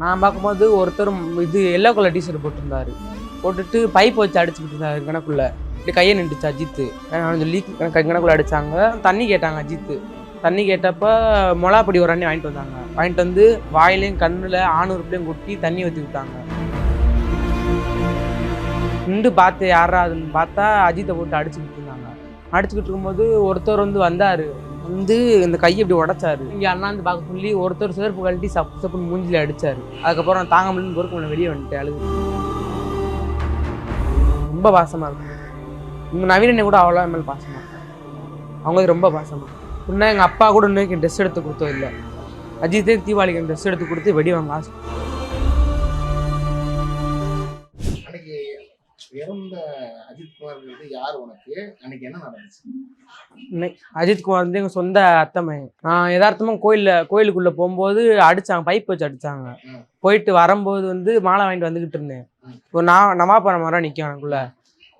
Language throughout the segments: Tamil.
நான் பார்க்கும்போது ஒருத்தர் இது எல்லோ கலர் டிஷர்ட் போட்டிருந்தாரு. போட்டுட்டு பைப் வச்சு அடிச்சுக்கிட்டு இருந்தாரு கணக்குள்ளே. இப்படி கையை நின்றுச்சு அஜித்து. நான் சொல்லி கணக்குள்ளே அடித்தாங்க தண்ணி கேட்டாங்க அஜித்து. தண்ணி கேட்டப்போ மொளாப்பொடி ஒரு அண்ணி வாங்கிட்டு வந்தாங்க. வாங்கிட்டு வந்து வாயிலையும் கண்ணில் ஆணுறுப்புலையும் கொட்டி தண்ணி ஊற்றி விட்டாங்க. நின்று பார்த்து யாரா அதுன்னு பார்த்தா அஜித்தை போட்டு அடிச்சுக்கிட்டு இருந்தாங்க. அடிச்சுக்கிட்டு இருக்கும்போது ஒருத்தர் வந்து வந்தார். வந்து இந்த கையை இப்படி உடைச்சாரு. இங்கே அண்ணாந்து பார்க்க சொல்லி ஒருத்தர் செருப்பு கழட்டி சப்பு சப்புன்னு மூஞ்சில அடிச்சாரு. அதுக்கப்புறம் நான் தாங்க முடியும் முடியல வெளியே வந்துட்டேன் அழுது. ரொம்ப பாசமாக இருக்கும் இவங்க நவீன கூட அவ்வளோ மேலே பாசமாக இருக்கும் அவங்களுக்கு ரொம்ப பாசமாக இன்னும் எங்கள் அப்பா கூட இன்னைக்கு ட்ரெஸ் எடுத்து கொடுத்தோம் இல்லை. அஜித்தே தீபாவளிக்கு ட்ரெஸ் எடுத்து கொடுத்து வெடி வாங்க ஆசை. இறந்த அஜித் குமார்ங்கிறது யார் உனக்கு? அன்னைக்கு என்ன நடந்துச்சு? இன்னைக்கு அஜித் குமார் வந்து எங்கள் சொந்த அத்தமை நான் யதார்த்தமாக கோயிலில் கோயிலுக்குள்ளே போகும்போது அடிச்சாங்க பைப் வச்சு அடிச்சாங்க. போயிட்டு வரும்போது வந்து மாலை வாங்கிட்டு வந்துக்கிட்டு இருந்தேன். ஒரு நான் நவாபுரம் மரம் நிற்கும் எனக்குள்ள.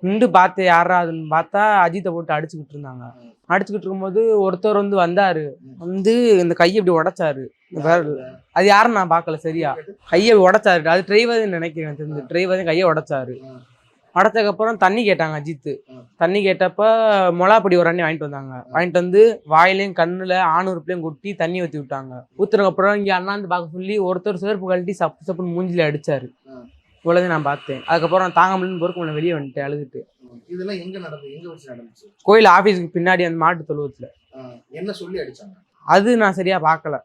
நின்று பார்த்து யாரா அதுன்னு பார்த்தா அஜித்தை போட்டு அடிச்சுக்கிட்டு இருந்தாங்க. அடிச்சுக்கிட்டு இருக்கும்போது ஒருத்தர் வந்து வந்தாரு. வந்து இந்த கையை இப்படி உடைச்சாரு. அது? யாருன்னு நான் பார்க்கல சரியா? கையை உடைச்சாரு. அது டிரைவர் நினைக்கிறேன். தெரிஞ்சு டிரைவர் கையை உடைச்சாரு. ம். உடச்சதுக்கப்புறம் தண்ணி கேட்டாங்க அஜித்து. தண்ணி கேட்டப்ப மொளாப்பொடி ஒரு அண்ணி வாங்கிட்டு வந்தாங்க. வாங்கிட்டு வந்து வாயிலையும் கண்ணுல ஆணுறுப்புலையும் கொட்டி தண்ணி ஊற்றி விட்டாங்க. ஊத்துனதுக்கப்புறம் இங்கே அண்ணாந்து பார்க்க சொல்லி ஒருத்தர் செருப்பு கழட்டி சப்பு சப்புன்னு மூஞ்சில அடிச்சாரு. ம். இவ்வளோதான் நான் பார்த்தேன். அதுக்கப்புறம் தாங்க முடியும் பொறுப்பு வெளியே வந்துட்டேன் அழுதுட்டு. இதெல்லாம் எங்க நடந்தது? எங்க வச்சு நடந்துச்சு? கோயில் ஆஃபீஸுக்கு பின்னாடி அந்த மாட்டு தொழுவத்துல. என்ன சொல்லி அடிச்சாங்க? அது நான் சரியா பார்க்கல.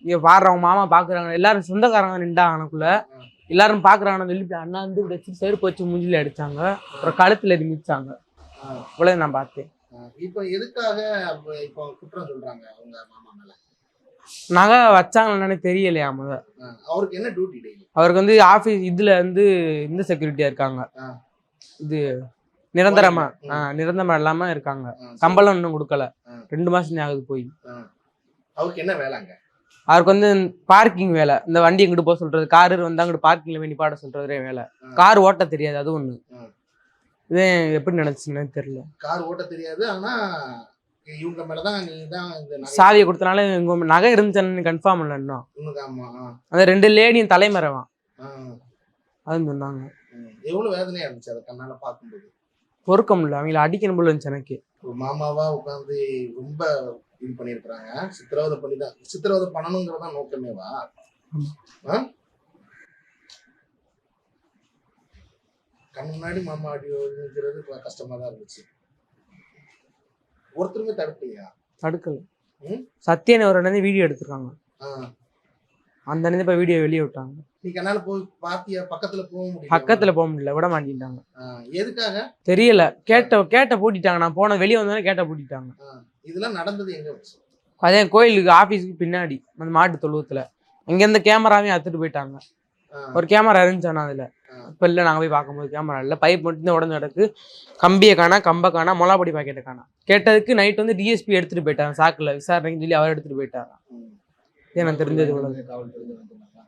இங்க பாடுறவங்க மாமா பாக்குறாங்க எல்லாரும் சொந்தக்காரங்க நின்றாங்க எனக்குள்ள. ம். எல்லாரும் பாக்குறாங்கன்னு சொல்லி அண்ணா வந்து வச்சு செருப்பு வச்சு மூஞ்சில அடிச்சாங்க. அப்புறம் கழுத்துல எது மிச்சாங்க ஆ, இவ்வளவு நான் பார்த்தேன். இப்போ எதுக்காக இப்போ குற்றம் சொல்றாங்க உங்க மாமா மேல? நகை வச்சாங்கன்னு தெரியலையா முத அவருக்கு என்ன டியூட்டி அவருக்கு வந்து ஆஃபீஸ் இதுல வந்து இந்த செக்யூரிட்டியா இருக்காங்க. இது நிரந்தரமா நிரந்தரமா இல்லாம இருக்காங்க. சம்பளம் இன்னும் கொடுக்கல. ரெண்டு மாசம் ஆகுது போய். அவருக்கு என்ன வேலைங்க அவருக்கு வந்து பார்க்கிங் வேலை. இந்த வண்டி எங்கிட்டு போக சொல்றது? காரு வந்து அங்கிட்டு பார்க்கிங்ல வேண்டி பாட சொல்றதே வேலை. கார் ஓட்ட தெரியாது அது ஒண்ணு. இது எப்படி நினைச்சுன்னு தெரியல. கார் ஓட்ட தெரியாது ஆனா இவங்க மேலதான் சாவியை கொடுத்தனால இவங்க நகை இருந்துச்சுன்னு கன்ஃபார்ம் இல்லை இன்னும். அந்த ரெண்டு லேடியும் தலைமறைவான். அதுன்னு சொன்னாங்க. எவ்வளவு வேதனையா இருந்துச்சு அதை கண்ணால பார்க்கும்போது? பொறுக்க முடியல அவங்கள அடிக்கணும் போல இருந்துச்சு எனக்கு. மாமாவா உட்காந்து ரொம்ப இது பண்ணியிருக்கிறாங்க சித்திரவதை பண்ணி தான் சித்திரவதை பண்ணணுங்கிறது தான் நோக்கமேவா? கண் முன்னாடி மாமா அடி விழுங்கிறது கொஞ்சம் கஷ்டமா தான் இருந்துச்சு ஒருத்தருமே தடுக்கலையா தடுக்கல? சத்யன் அண்ணன் வீடியோ எடுத்திருக்காங்க. அந்த அண்ணன் இப்ப வீடியோ வெளியே விட்டாங்க. நீ கண்ணால போய் பாத்தியா பக்கத்துல போக முடியும் பக்கத்துல போக முடியல விட மாட்டேங்கிட்டாங்க எதுக்காக? தெரியல. கேட்ட கேட்ட பூட்டிட்டாங்க. நான் போன வெளியே வந்தோடனே கேட்ட பூட்டிட்டாங்க. இதெல்லாம் நடந்தது எங்க அதே கோயிலுக்கு ஆஃபீஸுக்கு பின்னாடி அந்த மாட்டு தொழுவத்துல. இங்க இருந்து கேமராவையும் அத்துட்டு போயிட்டாங்க. ஒரு கேமரா இருந்துச்சானா அதுல. ஆ. இப்ப இல்ல நாங்க போய் பார்க்கும்போது கேமரா இல்ல. பைப் மட்டும் உடஞ்சு கிடக்கு கம்பியை காணா கம்ப காணா மொளாப்பொடி பாக்கெட்டை காணா. கேட்டதுக்கு நைட் வந்து டிஎஸ்பி எடுத்துட்டு போயிட்டாங்க. சாக்குல விசாரணைக்கு சொல்லி அவர் எடுத்துட்டு போயிட்டாங்க. இது எனக்கு தெரிஞ்சது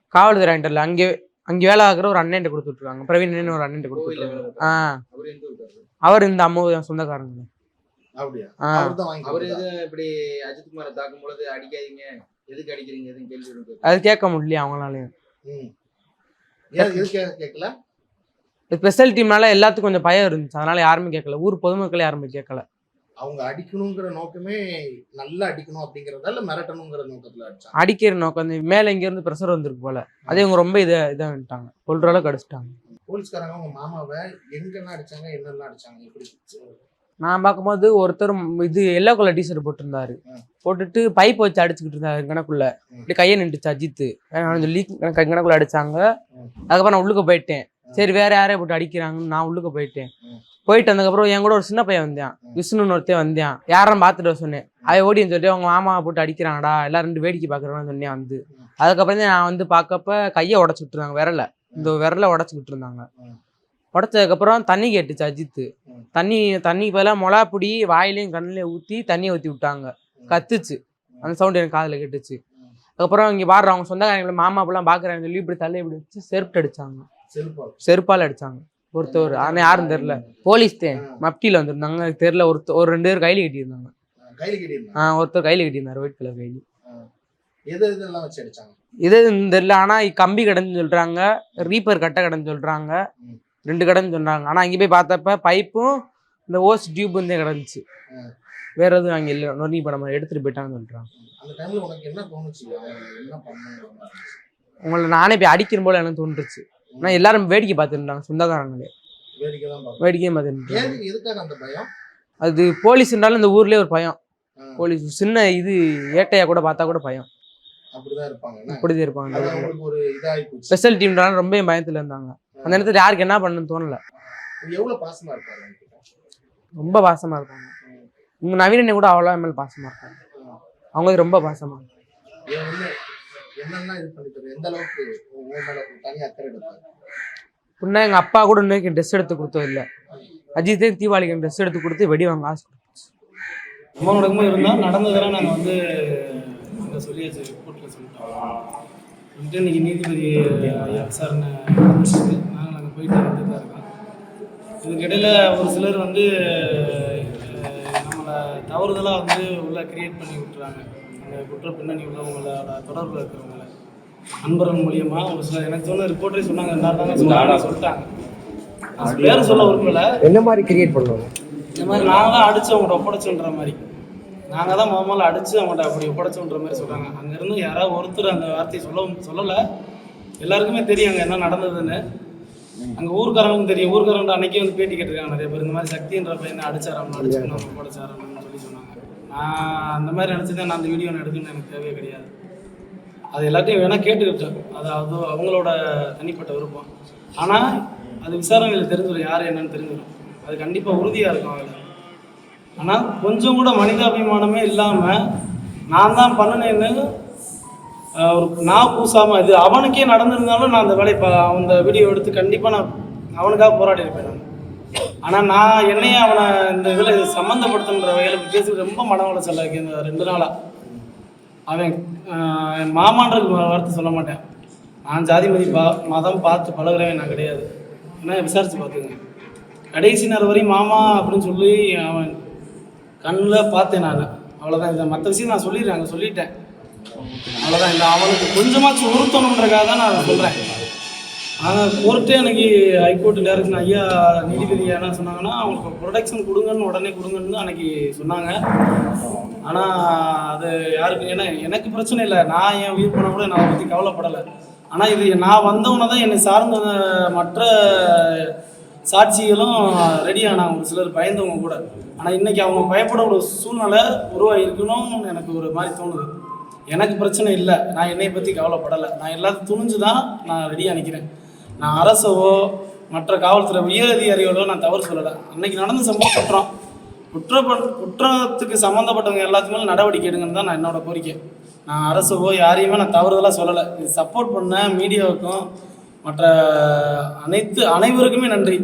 காவல்துறை ஆண்டர்ல அங்கே அங்கே வேலை ஆகிற ஒரு அண்ணன் கொடுத்துட்ருக்காங்க. பிரவீன் ஒரு அண்ணன் கொடுத்துட்ருக்காங்க. ஆ. அவர் இந்த அம்மா சொந்தக்காரங்க. அப்படியா? ஆ. அவர்தான் வாங்கி அவர் கொடுத்தாரா? எதுவும் இப்படி அஜித் குமாரை தாக்கும் பொழுது அடிக்காதீங்க. எதுக்கு அடிக்கிறீங்க? எதுவும் கேள்வி எழுப்பு. அது கேட்க முடியல அவங்களாலையும். ஸ்பெஷல் டீம்னால எல்லாத்துக்கும் கொஞ்சம் பயம் இருந்துச்சு. அதனால யாருமே கேட்கல. ஊர் பொதுமக்கள் யாருமே கேட்கல. அவங்க அடிக்கணுங்கிற நோக்கமே நல்லா அடிக்கணும் அப்படிங்கறதா இல்ல மிரட்டணுங்கிற நோக்கத்துல அடிச்சாங்க அடிக்கிற நோக்கம் மேல இங்க இருந்து ப்ரெஷர் வந்திருக்கு போல. அதே இவங்க ரொம்ப இதை இதை வந்துட்டாங்க. கொள்ற அளவுக்கு அடிச்சிட்டாங்க. போலீஸ்காரங்க அவங்க மாமாவை எங்கெல்லாம் அடிச்சாங்க என்னெல்லாம் அடிச்சாங்க எப்படி நான் பார்க்கும்போது ஒருத்தர் இது எல்லோ கலர் டிஷர்ட் போட்டிருந்தாரு. போட்டுட்டு பைப் வச்சு அடிச்சுக்கிட்டு இருந்தாரு கணக்குள்ள. இப்படி கையை நின்றுச்சு சொல்லி எனக்கு கணக்குள்ள அடிச்சாங்க. அதுக்கப்புறம் நான் உள்ளுக்க போயிட்டேன். சரி வேற யாரையும் போட்டு அடிக்கிறாங்கன்னு நான் உள்ளுக்க போயிட்டேன். போயிட்டு வந்ததுக்கப்புறம் என் கூட ஒரு சின்ன பையன் வந்தான். விஷ்ணுன்னு ஒருத்தன் வந்தான். யாரும் பார்த்துட்டு சொன்னேன். அவன் ஓடின்னு சொல்லிட்டு அவங்க மாமாவை போட்டு அடிக்கிறாங்கடா. எல்லாரும் ரெண்டு வேடிக்கை பார்க்குறவன்னு சொன்னேன் வந்து. அதுக்கப்புறம் நான் வந்து பார்க்கப்ப கையை உடச்சிட்டு இருந்தாங்க விரல. இந்த விரலை உடச்சிக்கிட்டு இருந்தாங்க ம். உடச்சதுக்கப்புறம் தண்ணி கேட்டுச்சு அஜித்து. தண்ணி தண்ணி பதிலாக மொளாப்பொடி வாயிலையும் கண்ணிலையும் ஊற்றி தண்ணியை ஊற்றி விட்டாங்க. கத்துச்சு. அந்த சவுண்ட் எனக்கு காதில் கேட்டுச்சு. அதுக்கப்புறம் இங்கே பாடுற அவங்க சொந்தக்காரங்களை மாமா அப்பெல்லாம் பார்க்குறாங்கன்னு சொல்லி இப்படி தள்ளி இப்படி வச்சு செருப்பு அடிச்சாங்க. செருப்பால். செருப்பால் அடிச்சாங்க. ஒருத்தர் ஆனால் யாரும் தெரில போலீஸ் ஆ. மப்டியில் வந்திருந்தாங்க. எனக்கு தெரில ஒருத்தர் ஒரு ரெண்டு பேர் கையில் கட்டியிருந்தாங்க. கையில கட்டியிருந்தாங்க? ஆ ஒருத்தர் கையில் கட்டியிருந்தார் ஒயிட் கலர் கைலி எது இதெல்லாம் வச்சு அடிச்சாங்க? இது இல்லை ஆனால் கம்பி கடைன்னு சொல்கிறாங்க ரீப்பர் கட்டை கடைன்னு சொல்கிறாங்க. ரெண்டு கடைன்னு சொல்கிறாங்க ஆனால் அங்கே போய் பார்த்தப்ப பைப்பும் இந்த ஓஸ் டியூப் வந்து கிடந்துச்சு. வேற எதுவும் அங்கே இல்லை நொறுங்கி இப்போ நம்ம எடுத்துகிட்டு போயிட்டாங்கன்னு சொல்கிறாங்க உங்களை நானே போய் அடிக்கிற போல எனக்கு தோன்றுச்சு. ஆனால் எல்லாரும் வேடிக்கை பார்த்துருந்தாங்க. சொந்தக்காரங்களே. வேடிக்கையும் ஏன் எதுக்காக அந்த பயம்? அது போலீஸ்ன்றாலும் இந்த ஊர்லேயே ஒரு பயம். போலீஸ் சின்ன இது ஏட்டையா கூட பார்த்தா கூட பயம். அப்படிதான் இருப்பாங்க அவங்களுக்கு ஸ்பெஷல் டீம்னாலும் ரொம்ப பயத்தில் இருந்தாங்க. அந்த நேரத்தில் யாருக்கு என்ன பண்ணணும்னு தோணல. பாசமா? ரொம்ப பாசமாக இருப்பாங்க. உங்க நவீனனை கூட அவ்வளோ மேலே பாசமாக இருப்பாங்க அவங்க ரொம்ப பாசமாக ஏன் என்ன என்னெல்லாம் இது பண்ணி தரும் எந்த அளவுக்கு தனி அக்கறை இன்னும் எங்கள் அப்பா கூட இன்னும் ட்ரெஸ் எடுத்து கொடுத்தது இல்லை. அஜித்தே தீபாவளிக்கு ட்ரெஸ் எடுத்து கொடுத்து வெடி வாங்க ஆசை. சம்பவம் நடக்கும்போது இருந்தால் நடந்ததெல்லாம் நாங்கள் வந்து அங்கே சொல்லியாச்சு ரிப்போர்ட்டில் சொல்லிட்டோம். சொல்லிட்டு இன்னைக்கு நீதிபதி விசாரணை நடந்துச்சு. நாங்கள் அங்கே போயிட்டு வந்துட்டு தான் இருக்கோம். இதுக்கிடையில் ஒரு சிலர் வந்து நம்மளை தவறுதலாக வந்து உள்ள கிரியேட் பண்ணி விட்டுறாங்க. குற்ற பின்னணி உள்ளவங்களோட தொடர்பில் இருக்கிறவங்கள நண்பர்கள் மூலியமாக ஒரு சிலர் எனக்கு சொன்ன ரிப்போர்ட்டே சொன்னாங்க எல்லாரும் சொல்லிட்டாங்க. பேர் சொல்ல விரும்பல. என்ன மாதிரி கிரியேட் பண்ணுவாங்க? இந்த மாதிரி நாங்கள் தான் அடிச்சு அவங்கள்ட்ட ஒப்படைச்சோன்ற மாதிரி. நாங்கள் தான் முத முதல்ல அடிச்சு அவங்கள்ட்ட அப்படி ஒப்படைச்சோன்ற மாதிரி சொல்கிறாங்க அங்கேருந்து யாராவது ஒருத்தர் அந்த வார்த்தையை சொல்ல சொல்லலை. எல்லாருக்குமே தெரியும் அங்கே என்ன நடந்ததுன்னு. அங்கே ஊர்க்காரங்களும் தெரியும். ஊர்க்காரங்க அன்னைக்கே வந்து பேட்டி கேட்டிருக்காங்க. நிறைய பேர் இந்த மாதிரி சக்தின்ற பையனை அடிச்சார் அவனை அடிச்சு அவனை ஒப்படைச்சாரான்னு சொல்லி சொன்னாங்க. நான் அந்த மாதிரி நினச்சதே நான் அந்த வீடியோ எடுக்கணும்னு எனக்கு தேவையே கிடையாது. அது எல்லாத்தையும் வேணால் கேட்டுக்கிட்டேன் அது அது அவங்களோட தனிப்பட்ட விருப்பம். ஆனால் அது விசாரணையில் தெரிஞ்சிடும் யார் என்னன்னு தெரிஞ்சிடும் அது கண்டிப்பாக உறுதியாக இருக்கும் அதில். ஆனால் கொஞ்சம் கூட மனிதாபிமானமே இல்லாமல் நான் தான் பண்ணினேன்னு ஒரு நான் பூசாமல் இது அவனுக்கே நடந்திருந்தாலும் நான் அந்த வேலையை அந்த வீடியோ எடுத்து கண்டிப்பாக நான் அவனுக்காக போராடி இருப்பேன் நான். ஆனால் நான் என்னையே அவனை இந்த இதில் சம்மந்தப்படுத்துன்ற வகையில் பேசி ரொம்ப மன உளைச்சல் ஆகி இந்த ரெண்டு நாளாக அவன் என் மாமான்றது வார்த்தை சொல்ல மாட்டேன். நான் ஜாதி மதி பா மதம் பார்த்து பழகிறவன் நான் கிடையாது. என்ன விசாரித்து பார்த்துங்க. கடைசி நேரம் வரையும் மாமா அப்படின்னு சொல்லி அவன் கண்ணில் பார்த்தேன் நான். அவ்வளோதான் இந்த மற்ற விஷயம் நான் சொல்லிடுறேன் அங்கே சொல்லிட்டேன். அவ்வளோதான் இந்த அவனுக்கு கொஞ்சமாச்சும் உறுத்தணுன்றக்காக தான் நான் சொல்கிறேன் ஆனால் கோர்ட்டே எனக்கு ஹைகோர்ட் டேரக்ஷன் ஐயா நீதிபதி என்ன சொன்னாங்கன்னா அவங்களுக்கு ப்ரொடெக்ஷன் கொடுங்கன்னு உடனே கொடுங்கன்னு அன்னைக்கு சொன்னாங்க. ஆனால் அது யாருக்கு ஏன்னா எனக்கு பிரச்சனை இல்லை. நான் என் உயிர் பண்ண கூட நான் பற்றி கவலைப்படலை. ஆனால் இது நான் வந்தவன தான் என்னை சார்ந்த மற்ற சாட்சிகளும் ரெடி ஆனாங்க. ஒரு சிலர் பயந்தவங்க கூட. ஆனால் இன்றைக்கி அவங்க பயப்பட ஒரு சூழ்நிலை உருவாகிருக்கணும்னு எனக்கு ஒரு மாதிரி தோணுது. எனக்கு பிரச்சனை இல்லை. நான் என்னை பற்றி கவலைப்படலை. நான் எல்லாத்தையும் துணிஞ்சு தான் நான் ரெடியாக நிற்கிறேன் நான் அரசவோ மற்ற காவல்துறை உயர் அதிகாரிகளோ நான் தவறு சொல்லலை. அன்னைக்கு நடந்த சம்பவம் குற்றம். குற்ற குற்றத்துக்கு சம்மந்தப்பட்டவங்க எல்லாத்துக்குமே நடவடிக்கை எடுங்கன்னு தான் நான் என்னோட கோரிக்கை. நான் அரசவோ யாரையுமே நான் தவறுதலாக சொல்லலை. இது சப்போர்ட் பண்ண மீடியாவுக்கும் மற்ற அனைத்து அனைவருக்குமே நன்றி.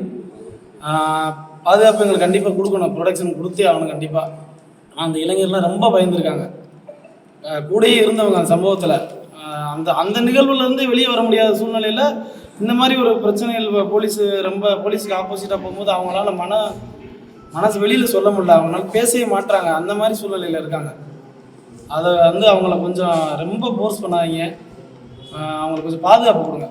பாதுகாப்பு எங்களுக்கு கண்டிப்பாக கொடுக்கணும். ப்ரொடக்ஷன் கொடுத்தே ஆகணும் கண்டிப்பாக அந்த இளைஞர்லாம் ரொம்ப பயந்துருக்காங்க. கூடயே இருந்தவங்க அந்த சம்பவத்தில். அந்த அந்த நிகழ்வுலேருந்து வெளியே வர முடியாத சூழ்நிலையில் இந்த மாதிரி ஒரு பிரச்சனைகள் போலீஸ் ரொம்ப போலீஸுக்கு ஆப்போசிட்டாக போகும்போது அவங்களால மன மனசு வெளியில் சொல்ல முடியல. அவங்களால பேசவே மாட்றாங்க. அந்த மாதிரி சூழ்நிலையில் இருக்காங்க. அதை வந்து அவங்கள கொஞ்சம் ரொம்ப ஃபோர்ஸ் பண்ணாதீங்க. அவங்களுக்கு கொஞ்சம் பாதுகாப்பு கொடுங்க.